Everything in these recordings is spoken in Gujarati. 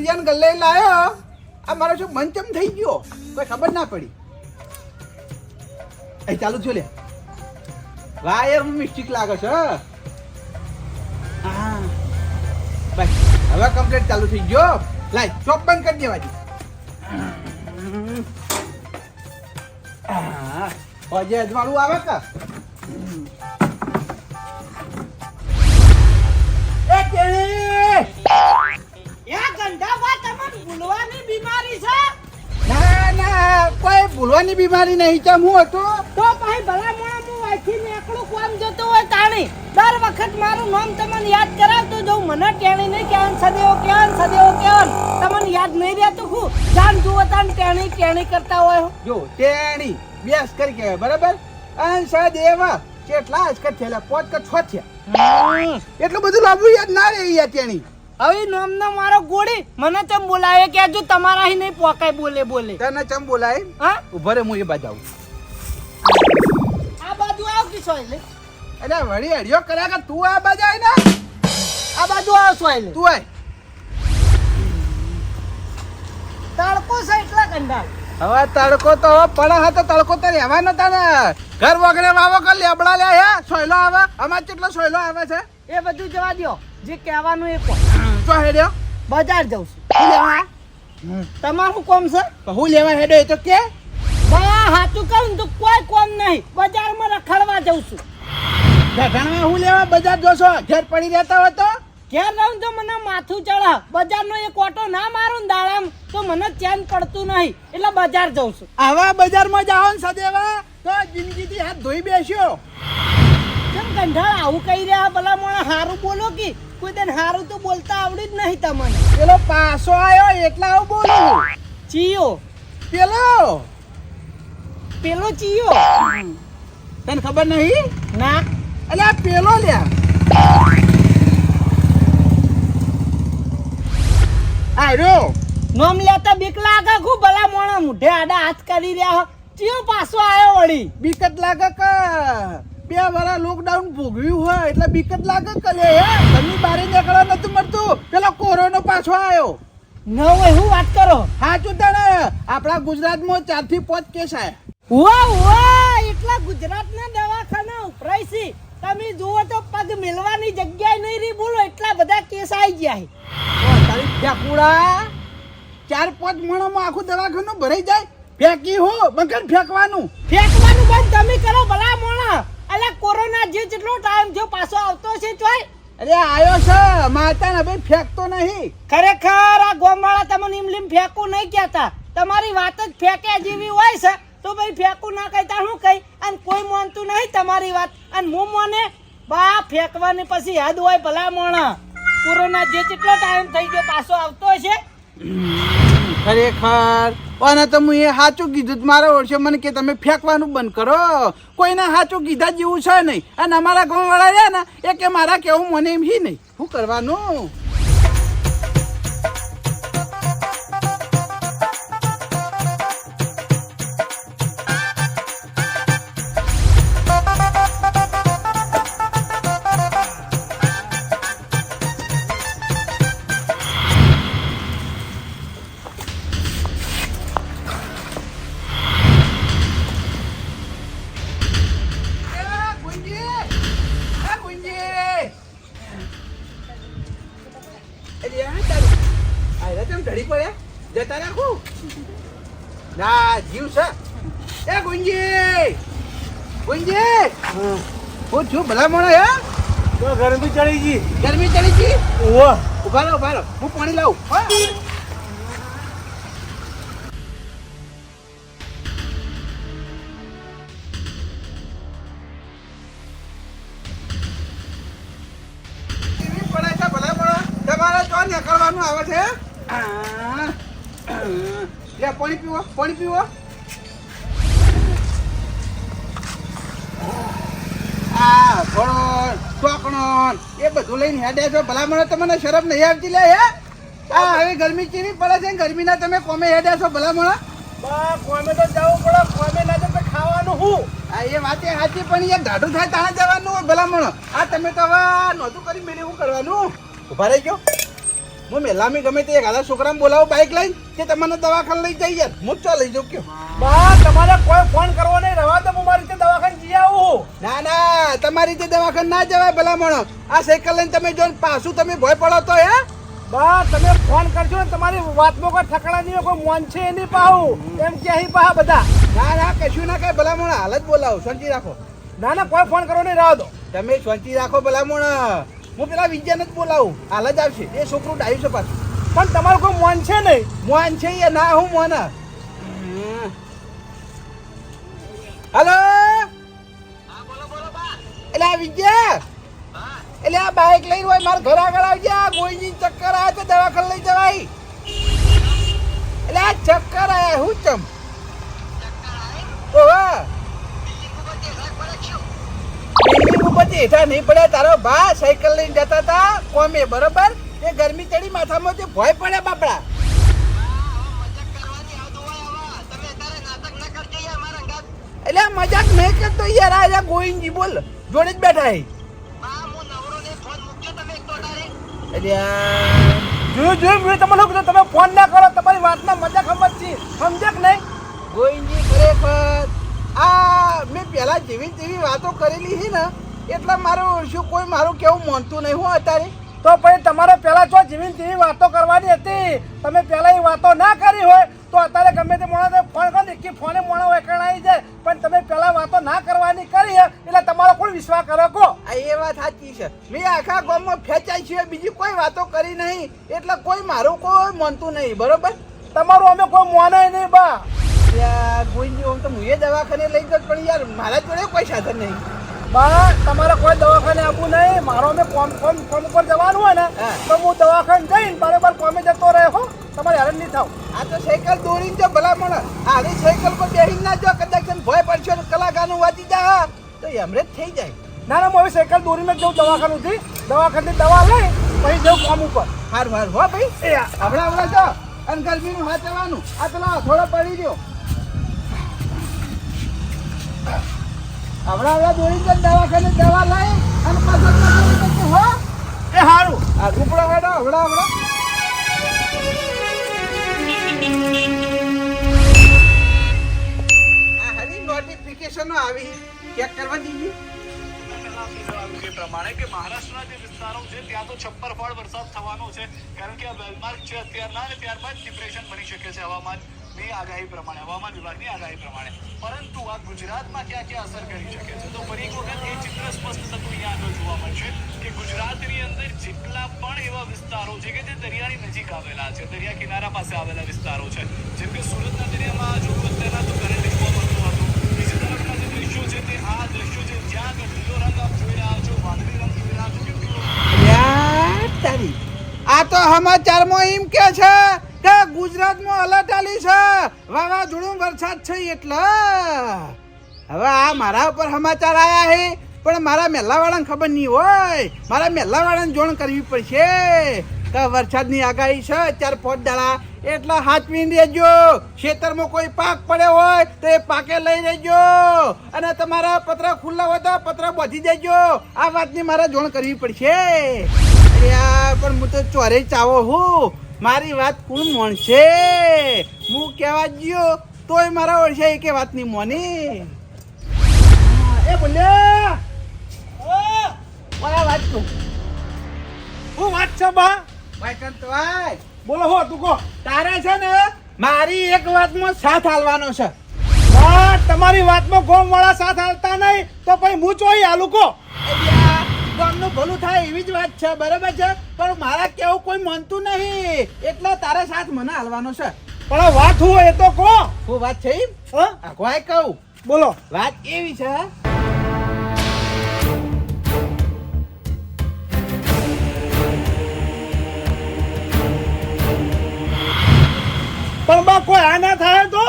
પેલા ગલ્લે લાયો, આ મારો શું મંચમ થઈ ગયો? કોઈ ખબર ના પડી. એ ચાલુ છો લે. વાયર મિસ્ટેક લાગે છે હવે કમ્પ્લીટ ચાલુ થઈ ગયો. લાય ચોપ બંધ કરી દેવાજી હા. હજે અજવાળું આવે કે? કોઈ બીમારી નહીં. ચમ હું હતો? તો ભાઈ ભલા મોણા હું વાંચી એકલું કોમ જતો હોય તાણી. દર વખત મારું નામ તમને યાદ કરાવતો જઉં. મને ટેણી નહીં કેવાન સદેવો કેવાન સદેવો કેવાન તમને યાદ નહીં રહેતું હું? જાન જુઓ તાન ટેણી ટેણી કરતા હોય જો તેણી બેસ કરી કહેવાય બરાબર? અન સદેવા કેટલા અજકર થયેલા પોત કે છ થયા. એટલું બધું લાંબુ યાદ ના રહી યાર તેણી હવે નામનો મારો ગોળી. મને ચમ બોલાવે કે જો તમારા અહીં નહીં પોકાય બોલે બોલે. તને ચમ બોલાય? હા? ઊભો રે હું એ બાજુ આવું. આ બાજુ આવ કિશો એટલે અરે વળી અડિયો કર્યા કે તું આ બાજુ આય ને? આ બાજુ આવ છો તું આય. તડકો છે એટલા કંડાલ હવે તડકો તો હવે પડે હા તો તડકો તો રહેવાનો તાને. ઘર વગરે વાવો કર લેબડા લે હે? સોયલો આવે? અમાર કેટલો સોયલો આવે છે? એ બધું જવા દ્યો. જે કહેવાનું એ કહો. તો હેડ્યો. બજાર જાઉં છું. લેવા? તમારું કોમ છે? હું લેવા હેડો એ તો કે. બા હાચું કહું તો કોઈ કોમ નહીં. બજારમાં રખડવા જઉં છું. ઘણા હું લેવા? બજાર જોશો. ઘેર પડી રહેતા હોય તો? ઘેર રહું તો મને માથું ચડે બજારનો એક ઓટો ના મારું ને દાડામ તો મને ચેન પડતું નહીં. એટલે બજાર જઉં છું. આવા બજારમાં જાઓ ને સદેવા. તો જિંદગીથી હાથ ધોઈ બેસ્યો. કેમ કંઢાળ આવું કહી રહ્યા ભલા મને હારું બોલો કે? કોઈ દિન હારું તો બોલતા આવડી જ નહીં તમને. પેલો પાસો આવ્યો એટલા આવું બોલું ચિયો. પેલો? પેલો ચિયો. તને ખબર નહીં? ના. અલ્યા પેલો લ્યા. આર્યો નોમ લેતા બીક લાગે ખૂબ ભલા મોણા મુઢે આડા હાથ કરી રહ્યા હો. ચિયો પાછો આવ્યો વળી. બીકત લાગે કે? બે વાળા લોકડાઉન ભોગવ્યું હોય એટલે બીકત લાગે કલે હે. ઘરની બારે નીકળવા નથી મળતું. પેલો કોરોનો પાછો આવ્યો ન હોય હું વાત કરો? સાચું તને આપણા ગુજરાતમાં ચારથી પાંચ કેસ આવ્યા વાહ વાહ એટલા ગુજરાતના દવાખાના ઉપરાય છે. તમે જુઓ તો પગ મેલવાની જગ્યાએ નહીં રહી. બોલો એટલા બધા કેસ આવી ગયા તારી ફેંકુડા. ચાર પાંચ મણોમાં આખું દવાખાનું ભરાઈ જાય. ફેંકી હો મગર ફેંકવાનું. ફેંકવાનું બંધ તમે કરો ભલા મોણા. અલ્યા કોરોના જે જેટલો ટાઈમ થયો પાછો આવતો છે ચોય. અરે આયો છે. માતા ને ભાઈ ફેંકતો નહીં. ખરેખર આ ગોમવાળા તમને લીમ ફેંકવું નહીં કહેતા. તમારી વાત જ ફેંક્યા જેવી હોય છે. તો ભાઈ ફેંકું ના કહેતા શું કહી? અને કોઈ માનતું નહીં તમારી વાત. અને હું મને બા ફેંકવાની પછી હદ હોય ભલા મોણા કોરોના જે જેટલો ટાઈમ થઈ ગયો પાછો આવતો છે. ખરેખર અને તો હું એ સાચું કીધું જ, મારા ઓળશે મને કે તમે ફેંકવાનું બંધ કરો. કોઈને સાચું કીધા જેવું છે નહીં. અને અમારા ગામવાળા રહ્યા ને, એ કે મારા કેવું મને એમ હી નહીં. શું કરવાનું? ભલા મોણા હે? તો ગરમી ચડી ગઈ. ગરમી ચડી ગઈ? ઓહો ઊભા રહો ઊભા રહો. હું પાણી લાવું. હો. પડે છે ભલા મોણો? તમારે તો નીકળવાનું આવે છે. પાણી પીવો પાણી પીવો. આ ફળો ચોકણો એ બધું લઈને હેડે છો. ભલા મને તમને શરમ નહીં આવતી લે હે? આ હવે ગરમી ચીની પડે છે ગરમીના તમે કોમે હેડે છો ભલા મને કોમે તો જવું પડે કોમે ના તો ખાવાનું હું? આ એ વાતે સાચી પણ દાઢું થાય ત્યાં જવાનું હોય ભલામણ. આ તમે તો હવે નહોતું કરી મેળવી શું કરવાનું. ઊભા રહી ગયો. હું મેલામી ગમે તે ગાલા છોકરાને બોલાવો બાઇક લઈને કે તમને દવાખાને લઈ જઈ યાર હું જ લઈ જાઉં કયો? બા તમારે કોઈ ફોન કરવો નહીં રવા તો હું મારી રીતે દવાખાને જઈ આવું ના ના તમારી રીતે દવાખાને ના જવાય ભલામણ આ સાયકલ લઈને તમે જો પાછું તમે ભય પડો તો હે? બા તમે ફોન કરજો ને તમારી વાતમાં કોઈ ઠકડા નહીં કોઈ મોન છે એની પાહું. એમ કે અહીં પાહા બધા. ના ના કશું ના કઈ ભલામણ હાલ જ બોલાવો શાંતિ રાખો. ના ના કોઈ ફોન કરો નહીં રાહ દો. તમે શાંતિ રાખો ભલા મણો હું પેલા વિજ્ઞાન જ બોલાવું. હાલ જ આવશે. એ છોકરું ડાયું છે પાછું. પણ તમારું કોઈ મોન છે નહીં? મોન છે એ ના હું મોહન હલો? આ વિજય એટલે આ બાઇક લઈને હોય, મારા ઘર આગળ આવજે. આ ગોળીની ચક્કર આયા તો દવાખાને લઈ જવાય. એટલે આ ચક્કર આયા, હું ચમ? પડ્યા, તારો ભા સાયકલ લઈને જતા હતા કોમે, બરોબર? એ ગરમી ચડી માથામાં જે ભોય પડે બાપડા. એટલે મજાક નહીં કરતો યાર, આ ગોવિંદજી બોલ. જોડે જ બેઠા હે. જોયું જોયું, મેં તમને કીધું, તમે ફોન ના કરો, તમારી વાતના મજા ખબર છે સમજે કે નહીં? ગોવિંદજી, ખરેખર આ મેં પહેલાં જેવી તેવી વાતો કરેલી છે ને, એટલે મારું શું કોઈ મારું કેવું માનતું નહીં હું અત્યારે. તો પછી તમારે પહેલા જો જીવીને તેવી વાતો કરવાની હતી તમે પહેલા એ વાતો ના કરી હોય તો અત્યારે ગમે તે મોણા ફોન કરો ને કે ફોને મોણા વેકણ આવી જાય. પણ તમે પહેલા વાતો ના કરવાની કરી હે, એટલે તમારો કોણ વિશ્વાસ કરો કો આ એ વાત સાચી છે. મેં આખા ગામમાં ફેંચાય છે બીજી કોઈ વાતો કરી નહીં એટલે કોઈ મારું કોઈ માનતું નહીં બરોબર? તમારું અમે કોઈ મોને નહીં બા. ગોવિંદજી આમ તો હું એ દવાખાને લઈ ગયો પણ યાર મારા જોડે કોઈ સાધન નહીં. બા તમારે કોઈ દવાખાને આપવું નહીં. મારો અમે કોમ કોમ કોમ ઉપર જવાનું હોય ને તો હું દવાખાને જઈને બરાબર કોમે જતો રહે હો. તમારે હેરાન નહીં થાવ. આ તો સાયકલ દોડીને જો ભલામણ આની સાયકલ પર બેહીને ના જો કદાચ ભય પડશે કલાકારનું વાંચી જા. તો એમરે જ થઈ જાય. ના ના હું હવે સાયકલ દોરીને જઉં દવાખાનેથી. દવાખાની દવા લઈ પછી જઉં કોમ ઉપર. હાર હાર હો ભાઈ. હમણાં હમણાં જો અને ગરમીનું વાંચવાનું. આ પેલા થોડો પડી ગયો. હમણાં હમણાં દોડીને જ દવાખાને દવા લઈ અને પાછો પાછો હો? એ સારું આ રૂપડો હેડો હમણાં હમણાં. નોટિફિકેશનો આવી. ચેક કરવા દીધી. એ પ્રમાણે કે મહારાષ્ટ્રના જે વિસ્તારો છે ત્યાં તો છપ્પર ફળ વરસાદ થવાનો છે. કારણ કે આ વેલમાર્ક છે અત્યારના અને ત્યારબાદ ડિપ્રેશન બની શકે છે હવામાનની આગાહી પ્રમાણે, હવામાન વિભાગની આગાહી પ્રમાણે. પરંતુ આ ગુજરાતમાં ક્યાં ક્યાં અસર કરી શકે છે? તો ફરી એક વખત એ ચિત્ર સ્પષ્ટ થતું અહીંયા આગળ જોવા મળશે કે ગુજરાતની અંદર જેટલા પણ એવા વિસ્તારો છે કે જે દરિયાની નજીક આવેલા છે, દરિયા કિનારા પાસે આવેલા વિસ્તારો છે. જેમ કે સુરતના દરિયામાં જો અત્યારના તો કરંટ જોવા મળતું હતું. બીજી તરફના જે દ્રશ્યો છે તે આ દ્રશ્યો છે જ્યાં આગળ લીલો રંગ આપ જોઈ રહ્યા છો, વાદળી રંગ જોઈ રહ્યા છો કે આ તો સમાચારમાં એમ કે છે કે ગુજરાતમાં અલર્ટ આલી છે. વાવાઝોડું વરસાદ છે એટલે. હવે આ મારા ઉપર સમાચાર આવ્યા હે, પણ મારા મહેલાવાળાને ખબર નહીં હોય. મારા મહેલાવાળાને જોણ કરવી પડશે કે વરસાદની આગાહી છે ચાર પાંચ દાડા એટલે હાચવીને રહેજો. ખેતરમાં કોઈ પાક પડ્યો હોય તો એ પાકે લઈ લેજો અને તમારા પત્ર ખુલ્લા હોય તો પત્ર બધી દેજો. આ વાતની મારે જોણ કરવી પડશે. પણ હું તો ચોરે ચાવો હું. મારી વાત કોણ મોણશે હું કહેવા ગયો તોય મારા ઓળશે એકે નહીં મોની. એ બોલ્યા. મારા વાત તું હું વાત છે બા? ભાઈ વાય બોલો હો તું કહો. તારે છે ને મારી એક વાતમાં સાથ હાલવાનો છે. તમારી વાતમાં ગોમ વાળા સાથ હાલતા નહીં તો પછી હું ચોઈ હાલું કો અલ્યા, ગામનું ભલું થાય એવી જ વાત છે બરાબર છે? પણ મારા કેવું કોઈ માનતું નહીં. એટલે તારા સાથ મને હાલવાનો છે. પણ આ વાત હું એ તો કહો. હું વાત છે હા? કહું? બોલો. વાત એવી છે પણ બા કોઈ આ ના થાય તો?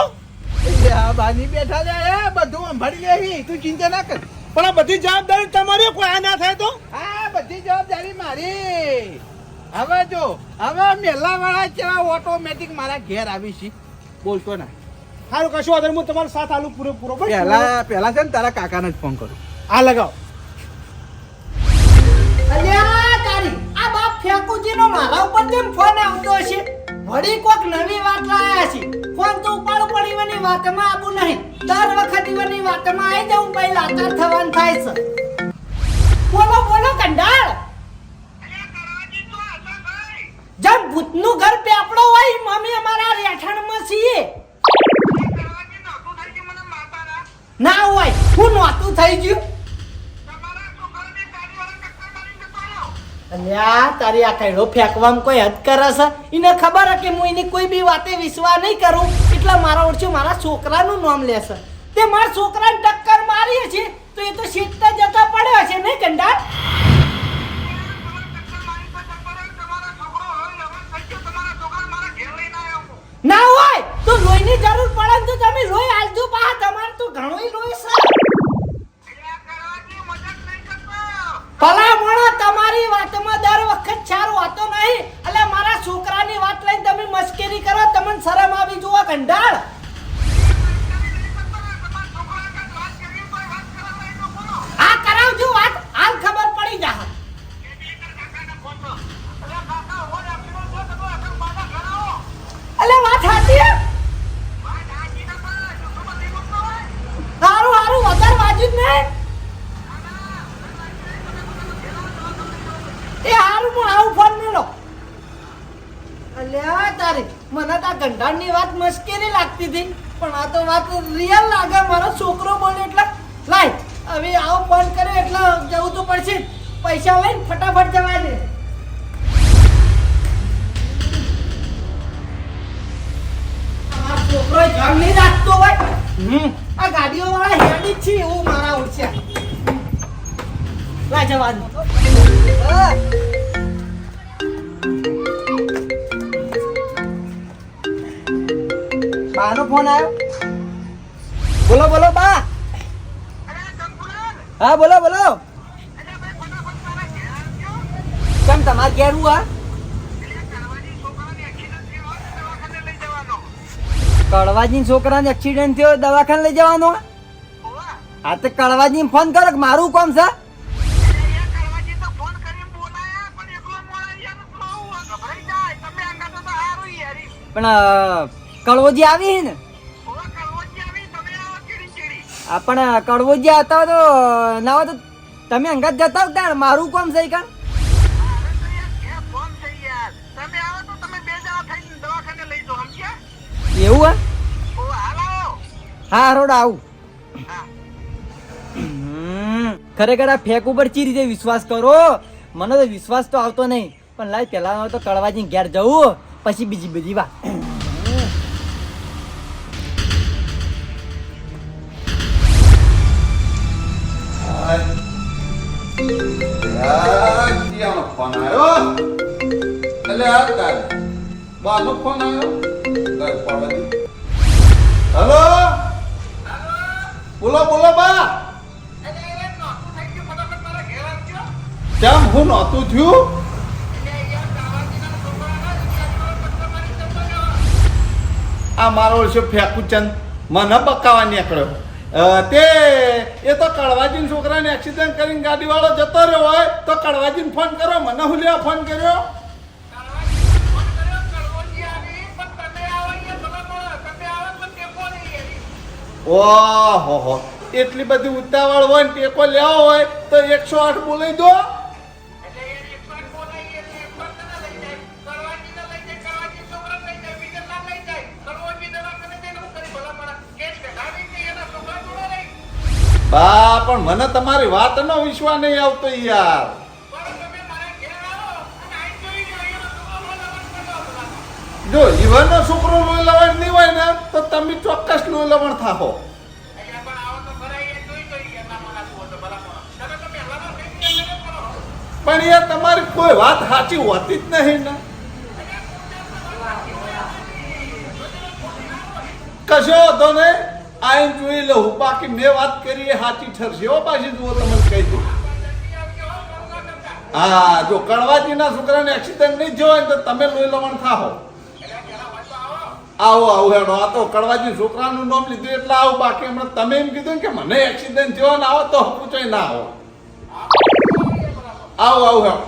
બાની બેઠા જાય બધું સંભાળી લે તું ચિંતા ના કર. પણ આ બધી જવાબદારી તમારી કોઈ આ ના થાય તો? આ બધી જવાબદારી મારી. હવે જો હવે મેલા વાળા કેવા ઓટોમેટિક મારા ઘેર આવી છે. બોલતો ના. સારું કશું વાંધો હું તમારો સાથ આલું પૂરો પૂરો. બસ. પહેલા પહેલા છે ને તારા કાકાને જ ફોન કરું. આ લગાવ. અલ્યા તારી આ બાપ ફેકુજીનો મારા ઉપર કેમ ફોન આવતો હશે? વળી કોક નવી વાત લાયા છે. ફોન તો ઉપાડ પડી વાની વાતમાં આવું નહીં. દર વખત ઈવાની વાતમાં આવી જાઉં પછી લાચાર થવાનું થાય છે. બોલો બોલો, કંડાળ. જેમ ભૂતનું ઘર પેપડો હોય મમ્મી અમારા રહેઠાણમાં છીએ. ના હોય, હું નહોતું થઈ ગયું. અલ્યા તારી આ કૈડો ફેંકવામાં કોઈ હદ કરે છે? એને ખબર હે કે હું એની કોઈ બી વાતે વિશ્વાસ નહીં કરું? એટલા મારા ઓળખ્યો મારા છોકરાનું નામ લેશે તે મારા છોકરાને ટક્કર મારી છે તો એ તો શીખતા જતા પડ્યો છે નહીં કંડાર ના હોય, તો લોહીની જરૂર પડે તો તમે લોહી આલજો પા તમારે તો ઘણોય લોહી છે. ભલા મોણો તમારી વાતમાં દર વખત ચાર વાતો નહીં. એટલે મારા છોકરાની વાત લઈને તમે મસ્કરી કરો, તમને શરમ આવી. જુઓ કંડાળ આ કરાવજો વાત. હાલ ખબર પડી જા એટલે વાત સાચી સારું હારું વધારે વાજુ જ નહીં એ હારું હું આવું ફોન મેલો અલ્યા તારી મને તો આ ગંધાણની વાત મશ્કેરી લાગતી હતી. પણ આ તો વાત રિયલ લાગે. મારો છોકરો બોલે એટલે લાય હવે આવો ફોન કર્યો એટલે જવું તો પડશે. પૈસા લઈને ફટાફટ જવા દે. છોકરો નહીં રાખતો હોય. હમ. આ ગાડીઓ વાળા હેડી છે એવું મારા ઓછા લા બાનો ફોન આવ્યો બોલો બોલો, બા. હા, બોલો બોલો. કેમ, તમારે ઘેર હું આ કડવાજી છોકરાને એક્સિડન્ટ થયો, દવાખાને લઈ જવાનો, હા? તો કડવાજી ફોન કરો મારું કોમ છે? પણ કડવોજી આવી ને? પણ કડવોજી આવતા તો ના હોય તો તમે અંગત જતા હો મારું કોમ છે કાં? એવું, હે? હા, રોડ આવું. ખરેખર આ ફેક ઉપર ચી રીતે વિશ્વાસ કરો? મને તો વિશ્વાસ તો આવતો નહીં. પણ લાય, પેલા તો કડવાજી ઘેર જવું, પછી બીજી બધી વાત. ફોન આવ્યો? એટલે આ તારે. બાનો ફોન આવ્યો? ઘર પાડવા હલો બોલો બોલો, બા. કેમ હું નહોતું થયું? આ મારો છે ફેકુચંદ. મને બકાવા નીકળ્યો. તે એ તો કડવાજી છોકરાને એક્સિડન્ટ કરીને ગાડીવાળો જતો રહ્યો હોય, તો કડવાજીને ફોન કરો. મને હું લેવા ફોન કર્યો? ઓહો, એટલી બધી ઉતાવળ હોય ને ટેકો લેવો હોય, તો એકસો આઠ બોલાવી દો. બા, પણ મને તમારી વાતનો વિશ્વાસ નહીં આવતો યાર. જો ઈવનનો છોકરો લોહી લવણ નહીં હોય ને, તો તમે ચોક્કસ લોહી લવણ થાહો. પણ યાર તમારી કોઈ વાત સાચી હોતી જ નહીં ને. કશો વાંધો નહીં. આઈને જોઈ લઉં બાકી મેં વાત કરી એ સાચી ઠરશે. હો પાછી જુઓ તમને કહી દઉં હા, જો કડવાજીના છોકરાને એક્સિડન્ટ નહીં થયો હોય તો તમે લોહી લવણ થાઓ આવો આવો હેડો. આ તો કડવાજી છોકરાનું નામ લીધું એટલે આવું બાકી. હમણાં તમે એમ કીધું કે મને એક્સિડન્ટ થયો ને આવો તો પૂછો ના આવો. આવો આવો હેડો.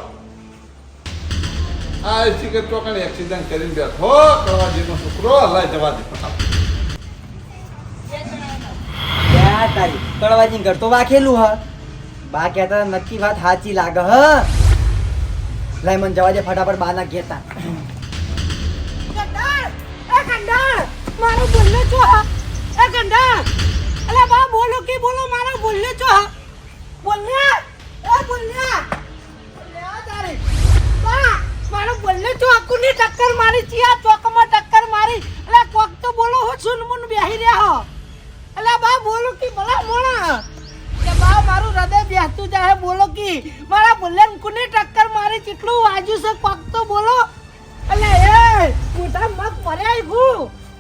આ કે ચોકડી એક્સિડન્ટ કરીને બેઠો. કડવાજીનો છોકરો હલાય જવા દે યા તારી કડવાજી ઘર તો વાખેલું હ. બા કહેતા હતા, નક્કી વાત સાચી લાગે હ. લઈ મને જવા દે ફટાફટ બા ના ગંડાળ! મારો બોલ્યો છો હા? એ ગંડા અલે બા બોલો કે બોલો મારો બોલ્યો છો હા? બોલ્યા એ બોલ્યા બોલ્યા તારે. બા મારો બોલ્લે છો આકુની ટક્કર મારી ચિયા ચોકમાં ટક્કર મારી. અલે કોક તો બોલો હો સુનમુન બેહી રહ્યા હો? અલે બા બોલો કે ભલા મોણા. કે બા મારું હૃદય બેસતું જાય બોલો કે. મારા બોલ્લે કુને ટક્કર મારી કેટલું વાજુ છે કોક તો બોલો. અલે એ મોટા મત ભર્યા હું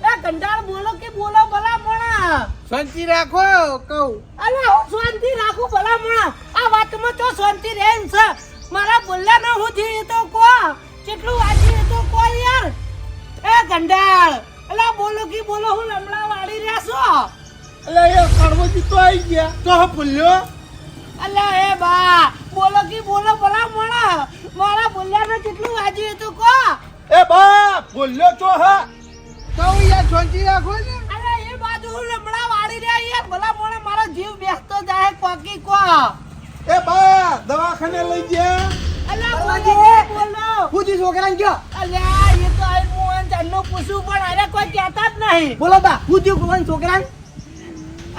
એ ગંડાળ બોલો કે બોલો ભલા મોણા. શાંતિ રાખો કહું. અલે હું શાંતિ રાખું ભલા મોણા. આ વાતમાં તો શાંતિ રહે છે. મારા બોલ્યા ન હું થયું તો કો કેટલું વાજ્યું તો કો યાર? એ ગંડાળ અલા બોલો કે બોલો હું લમડા વાળી રહ્યા છો? એટલે એ કડવોજી તો આવી ગયા. તો ભૂલ્યો? અલ્યા એ બા બોલો કે બોલો ભલા મોણા મારા બોલ્યાનો કેટલું વાજ્યું હતું તો કો એ બા ભૂલ્યો છો હા? કહું યાર છોંચી રાખો ને? અરે એ બાજુ હું લમડા વાળી રહ્યા યાર ભલા મોણા મારો જીવ બેસતો જાય કોકી કો. એ બા દવાખાને લઈ ગયા? અલ્યા બોલો બોલો. પૂછી છોકરાને કયો અલ્યા એ તો આઈ મોહન જાનનો પૂછું પણ અરે કોઈ કહેતા જ નહીં. બોલો બા પૂછ્યું કોણ છોકરાને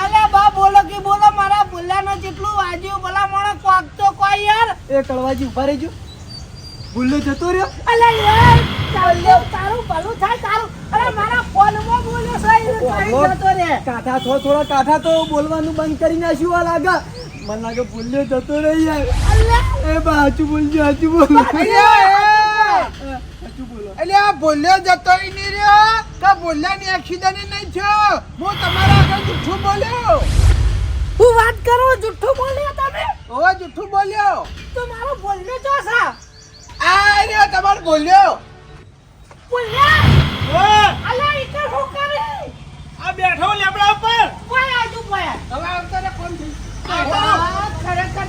અલ્યા બા બોલો કે બોલો મારા ભૂલાનો જેટલું વાજ્યું ભલા મોણા કોક તો કોઈ યાર. એ કળવાજી ઊભા રહેજો. ભૂલ્યો જતો રહ્યો. અલે યાર ચાલ્યો તારું ભલું થાય તારું. અરે મારા ફોનમાં બોલ્યો સાહેબ કહી જતો રે કાઠા થો થોડા કાઠા તો બોલવાનું બંધ કરી નાખ્યું આ લાગે. મને લાગે ભૂલ્યો જતો રહી યાર. અલે. એ બા હાચું બોલજો હાચું બોલો અલ્યા, હાચું બોલો એટલે આ બોલ્યો જતો ઈની નહીં રહ્યો. કે ભૂલ્યાની એક્સિડન્ટ નહીં થયો. હું તમારા આગળ જુઠ્ઠું બોલ્યો. હું વાત કરો જુઠ્ઠું બોલ્યો તમે? ઓ જુઠ્ઠું બોલ્યો. તો મારો બોલ્યો જો સા આ રહ્યો તમારો બોલ્યો બોલ્યા અલ્યા ઈ તો હું કરે? આ બેઠો લેબડા ઉપર. કોઈ આજુ પાયા હવે આવતા કોણથી આ ખરેખર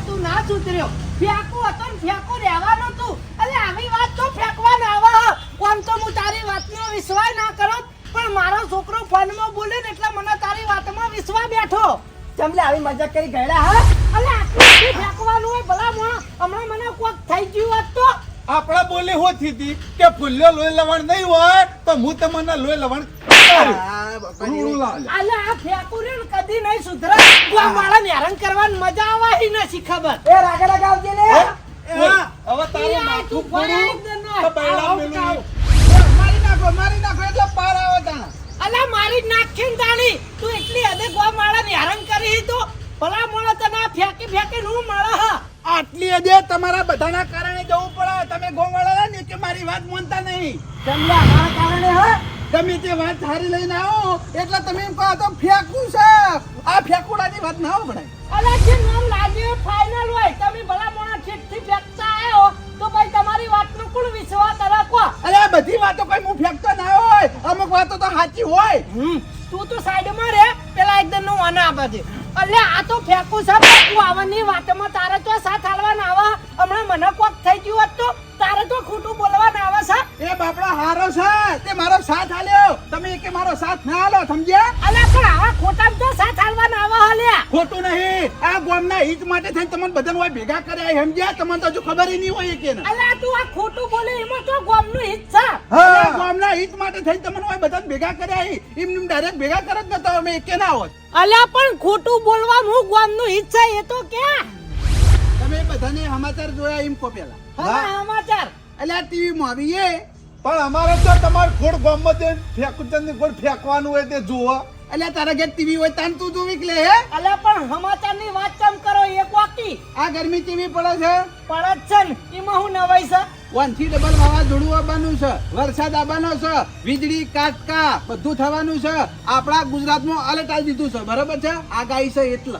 બોલે મને તારી વાતમાં વિશ્વાસ બેઠો. ચમલે આવી મજાક કરી ગયેલા, હા? અલે ફેંકવાનું હોય ભલા મોણા. હમણાં મને કોક થઈ ગયું હોત તો? આપણા બોલી હોતી હતી કે ભૂલ્યો લોહી લવણ નહીં હોય, તો હું તમને લોહી લવણ. અલે આ ફેંકું કદી નહીં સુધરે આ માળાને હેરાન કરવાની મજા આવે નથી ખબર. એ રાગા રાગા આવજે હવે તારું માથું ફોડું તો બૈડા મેલું. મારી નાખો મારી નાખો એટલે પાર આવે તાણા. અલા મારી નાખીન તાણી. તું એટલી હદે ગો માળા ને હેરાન કરી તો ભલા મોણા તને આ ફેંકી ફેંકી નું માળા હા. આટલી હદે તમારા બધાના કારણે જવું પડે. તમે ગોવાળા ને કે મારી વાત માનતા નહીં? તમને અમારા કારણે હા? ગમે તે વાત સારી લઈને આવો એટલે તમે એમ કહો તો ફેંકવું છે. આ ફેંકુડાની વાત ના આવડે અલા જે નામ લાગ્યું ફાઇનલ હોય. તમે ભલા મોણા ઠીકથી ફેંકતા આવ્યો તો ભાઈ તમારી વાતનો કોણ વિશ્વાસ રાખો અરે આ બધી વાતો કોઈ હું ફેંકતો ના હોય. અમુક વાતો તો સાચી હોય. તું તો સાઈડમાં રે પેલા એકદમનું વાના આપે છે અલે આ તો ફેંકું છે ફેંકું આવવાની વાતમાં તારે તો સાથ હાલવાના આવા. હમણાં મને કોક થઈ ગયું હોત બાપડા હારો છે. તે મારો સાથ આલ્યો. તમે કે મારો સાથ ના આલો સમજ્યા? અલે પણ આવા ખોટા તો સાથ હાલવાના આવા હાલ્યા. ખોટું નહીં. આ ગામના હિત માટે થઈને તમને બધાને હોય ભેગા કર્યા સમજ્યા? તમને તો હજુ ખબર નહીં હોય કે ના અલા તું આ ખોટું બોલે એમાં તો ગામનું હિત છે. હા. ગામના હિત માટે થઈને તમને હોય બધાને ભેગા કર્યા એમ એમ ડાયરેક્ટ ભેગા કરત નતો અમે એકે ના હોત. અલ્યા પણ ખોટું બોલવાનું ગામનું હિત છે એ તો ક્યાં? તમે બધાને સમાચાર જોયા એમ કો પેલા હા સમાચાર. એટલે ટીવી માં આવીએ પણ અમારે તો તમારે ખોડ ગામમાં જઈને ફેંકું ને ખોડ ફેંકવાનું હોય તે જુઓ. એટલે તારા ઘેર ટીવી હોય તાન તું જોવી કે હે? અલ્યા પણ સમાચારની વાત ચમ કરો? એક વાકી આ ગરમી ટીવી પડે છે? પડે છે ને. એમાં હું નવાઈ છે? વનથી ડબલ વાવાઝોડું આવવાનું છે વરસાદ આવવાનો છે વીજળી કાટકા બધું થવાનું છે. આપણા ગુજરાતમાં અલર્ટ આવી દીધું છે બરાબર છે? આગાહી છે એટલે.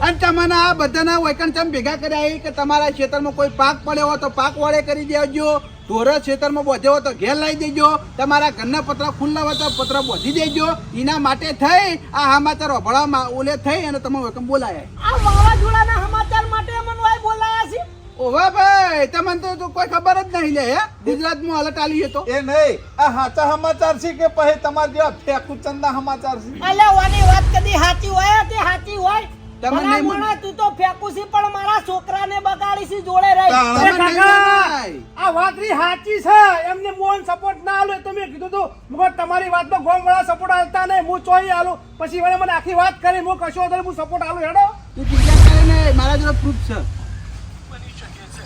અને તમને આ બધાના વૈકણ તમે ભેગા કર્યા કે તમારા ખેતરમાં કોઈ પાક પડ્યો હોય તો પાક વડે કરી દેજો. ઢોરો ખેતરમાં બોધ્યો હોય તો ઘેર લાવી દેજો. તમારા ઘરના પત્ર ખુલ્લા હોય તો પત્ર બોધી દેજો. એના માટે થઈ આ સમાચાર અભળામાં ઓલે થઈ અને તમે વકમ બોલાયા. આ વાવાઝોડાના સમાચાર માટે અમને વાય બોલાયા છે? ઓવા ભાઈ તમને તો તો કોઈ ખબર જ નહીં લે હે? ગુજરાતમાં હાલત આલી એ નહીં આ હાચા સમાચાર છે કે પછી તમારા જેવા ફેકુ સમાચાર છે? અલ્યા વાત કદી સાચી હોય તે સાચી હોય? તમે ભલા તું તો ફેંકું પણ મારા છોકરાને બગાડી જોડે રહી. તાણ. અરે તમે નહીં કાકા, આ વાત રી સાચી છે. એમને મોન સપોર્ટ ના આલો. તો કીધું તું મગર તમારી વાતમાં ગોમ વાળા સપોર્ટ આલતા નહીં. હું ચોઈ આલું. પછી મને આખી વાત કરી. હું કશો હું સપોર્ટ આલું. હેડો. તું ચિંતા કરે મારા જોડે પ્રૂફ છે બની શકે છે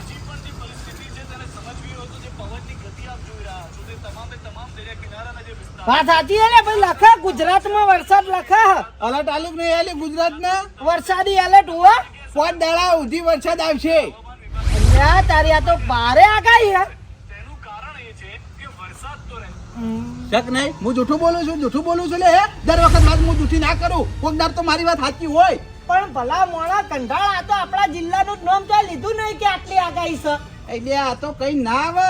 હજી પણ જે પરિસ્થિતિ છે તેને સમજવી હોય તો જે પવનની ગતિ આપ જોઈ રહ્યા છો તે તમામે તમામ દરિયા કિનારાના જે વિસ્તાર વાત સાચી ને ભાઈ? લખા ગુજરાતમાં વરસાદ લખા. અલર્ટ આલુક નહીં આલી ગુજરાતના? વરસાદી એલર્ટ હુआ પાંચ દાડા સુધી વરસાદ આવશે. અલ્યા તારી આ તો ભારે આગાહી હે છે. શક નહીં? હું જૂઠું બોલું છું? જૂઠું બોલું છું લે હે? દર વખત વાત હું જૂઠી ના કરું. કોકદાર તો મારી વાત સાચી હોય. પણ ભલા મોણા કંટાળા તો આપણા જિલ્લાનું જ નામ તો લીધું નહીં કે આટલી આગાહી છે. એટલે આ તો કઈ ના આવે.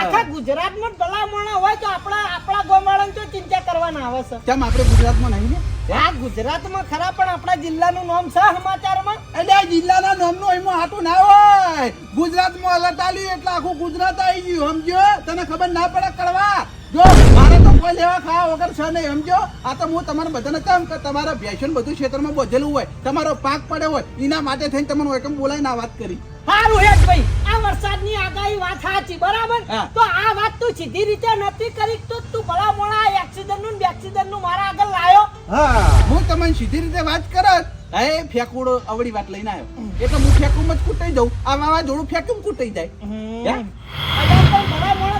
આખા ગુજરાતમાં ભલા મોણા હોય તો આપણા આપણા ગોમાળાને તો ચિંતા કરવાના આવે છે. કેમ આપણે ગુજરાતમાં નહીં ને? આ ગુજરાતમાં ખરા પણ આપણા જિલ્લાનું નામ છે સમાચારમાં? એટલે જિલ્લાના નામનું એમાં હાટું ના હોય. ગુજરાતમાં અલર્ટ એટલે આખું ગુજરાત આવી ગયું સમજો તને ખબર ના પડે કડવા? જો મારે તો કોઈ લેવા ખાવા વગર છે નહીં સમજો આ તો હું તમારે બધાને કેમ કે તમારા ભેંસો બધું ક્ષેત્રમાં બોધેલું હોય તમારો પાક પડ્યો હોય એના માટે થઈને તમને એકમ બોલાવીને આ વાત કરી. સારું ભાઈ આ વરસાદની આગાહી વાત સાચી બરાબર? તો આ વાત તું સીધી રીતે નથી કરી તો તું ભલા મોણા એક્સિડન્ટનું એક્સિડન્ટનું મારા આગળ લાયો? હા. હું તમને સીધી રીતે વાત કરત? એ ફેકુડો અવળી વાત લઈને આવ્યો. એટલે હું ફેકું જ કૂટાઈ દઉં આ વાવાઝોડું ફેંકું કૂટાઈ જાય.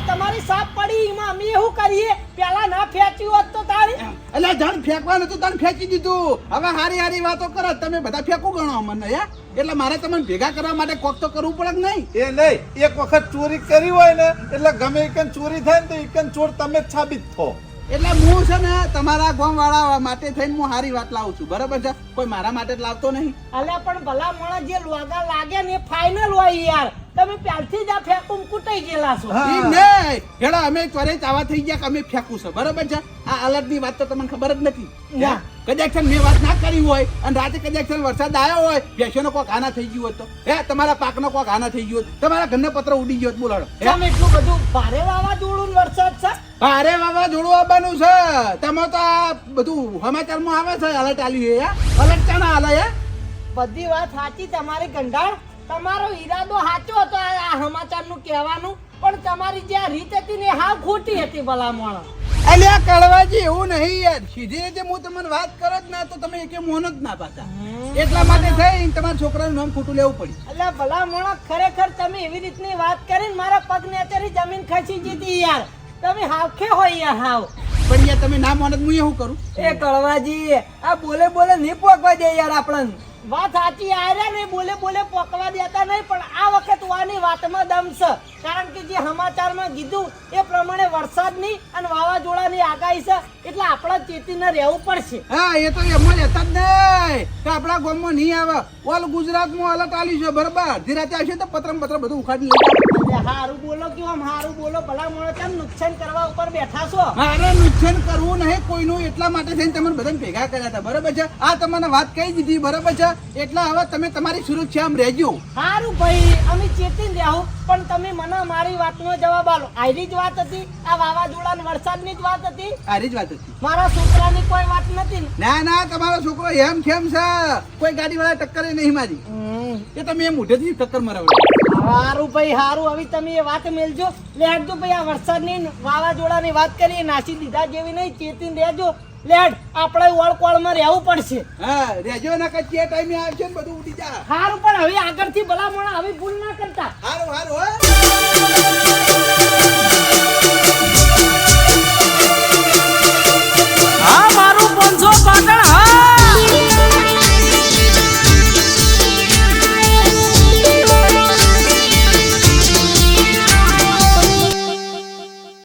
તમારી સાપ પડી એમાં અમે એવું કરીએ પેલા ના ફેંચ્યું હોત તો તારી. એટલે જણ ફેંકવાનું હતું તને ફેંકી દીધું. હવે હારી હારી વાતો કરો તમે બધા ફેંકું ગણો મને હે? એટલે મારે તમને ભેગા કરવા માટે કોક તો કરવું પડે કે નહીં? એ નહીં એક વખત ચોરી કરી હોય ને એટલે ગમે એક ચોરી થાય ને તો એક ચોર તમે જ સાબિત થો. એટલે હું છે ને તમારા ગામ વાળા માટે થઈને હું સારી વાત લાવું છું. બરાબર છે? કોઈ મારા માટે લાવતો નહીં. અલ્યા પણ ભલા મોણા જે લોગા લાગે ને એ ફાઇનલ હોય યાર. તમે પહેલથી જ આ ફેંકું કૂટાઈ ગયેલા છો. ઈ નહીં. હેડો અમે ત્વરે આવા થઈ ગયા કે અમે ફેંકું છે. બરાબર છે? આ અલગની વાત તો તમને ખબર જ નથી. કદાચ છે મેં વાત ના કરી હોય અને રાતે કદાચ છે વરસાદ આવ્યો હોય ભેંસોનો કોક આના થઈ ગયું હોત તો. હે તમારા પાકનો કોક આના થઈ ગયો હોત. તમારા ઘરનો પત્ર ઉડી ગયો બોલાડો એટલું બધું ભારે વાવાઝોડું ને વરસાદ છે? ભારે વાવાઝોડું આવવાનું છે. તમે તો આ બધું સમાચારમાં આવે છે અલર્ટ આવ્યું હે? અલર્ટ ચાના હાલે હે? બધી વાત સાચી તમારી ગંડાળ તમારો ઈરાદો સાચો હતો આ સમાચારનું કહેવાનું. પણ તમારી જે આ રીત હતી ને હા હાવ ખોટી હતી ભલામણ. એટલે આ કળવાજી એવું નહીં યાર. સીધી રીતે હું તમને વાત કરો જ ના તો તમે એકે મોન જ ના પાતા એટલા માટે થઈ તમારા છોકરાનું નામ ખોટું લેવું પડ્યું. એટલે ભલા મોણા ખરેખર તમે એવી રીતની વાત કરીને મારા પગને અત્યારે જમીન ખસી જીતી યાર. તમે હાવખે હોય યાર હાવ. પણ યાર તમે ના મોન હું શું કરું? એ કળવાજી આ બોલે બોલે નહીં પોકવા દે યાર આપણને. વાત સાચી આર્યા ને બોલે બોલે પોકવા દેતા નહીં પણ આ વખત વાની વાતમાં દમ છે. કારણ કે જે સમાચારમાં કીધું એ પ્રમાણે વરસાદની અને વાવાઝોડાની આગાહી છે એટલે આપણે ચેતીને રહેવું પડશે. હા એ તો એમાં લેતા જ નહીં. કે આપણા ગામમાં નહીં આવે. ઓલ ગુજરાતમાં અલર્ટ આલી છે બરાબર. અડધી રાતે આવશે તો પત્ર પત્ર બધું ઉખાડી લઈ હારું બોલો કે આમ હારું બોલો ભલા મોણો કેમ નુકસાન કરવા ઉપર બેઠા છો? મારે નુકસાન કરવું નહીં કોઈનું એટલા માટે થઈને તમે બધાને ભેગા કર્યા હતા બરાબર છે? આ તમને વાત કહી દીધી બરાબર છે? એટલે હવે તમે તમારી સુરક્ષા આમ રહેજો. હારું ભાઈ અમે ચેતીને રહેવું પણ તમે મને મારી વાતનો જવાબ આલો આયરી જ વાત હતી આ વાવાઝોડા વરસાદની જ વાત હતી. આરી જ વાત હતી. મારા છોકરાની કોઈ વાત નથી ના? ના તમારો છોકરો એમ કેમ છે. કોઈ ગાડી વાળા ટક્કરે નહીં મારી. એ તમે એમ મોઢેથી ટક્કર મરાવડો હારું ભાઈ હારું. હવે તમે એ વાત મેલજો. લેડજો ભાઈ આ વરસાદની ને વાવાઝોડાની વાત કરીએ નાસી દીધા જેવી નહીં ચેતીને રહેજો. લેડ આપણે ઓળકોળમાં રહેવું પડશે. હા રેજો ના કચ્ચી ટાઈમે આવશે ને બધું ઉડી જા. હારું પણ હવે આગળથી ભલામણ હવે ભૂલ ના કરતા. હારું હારું હો.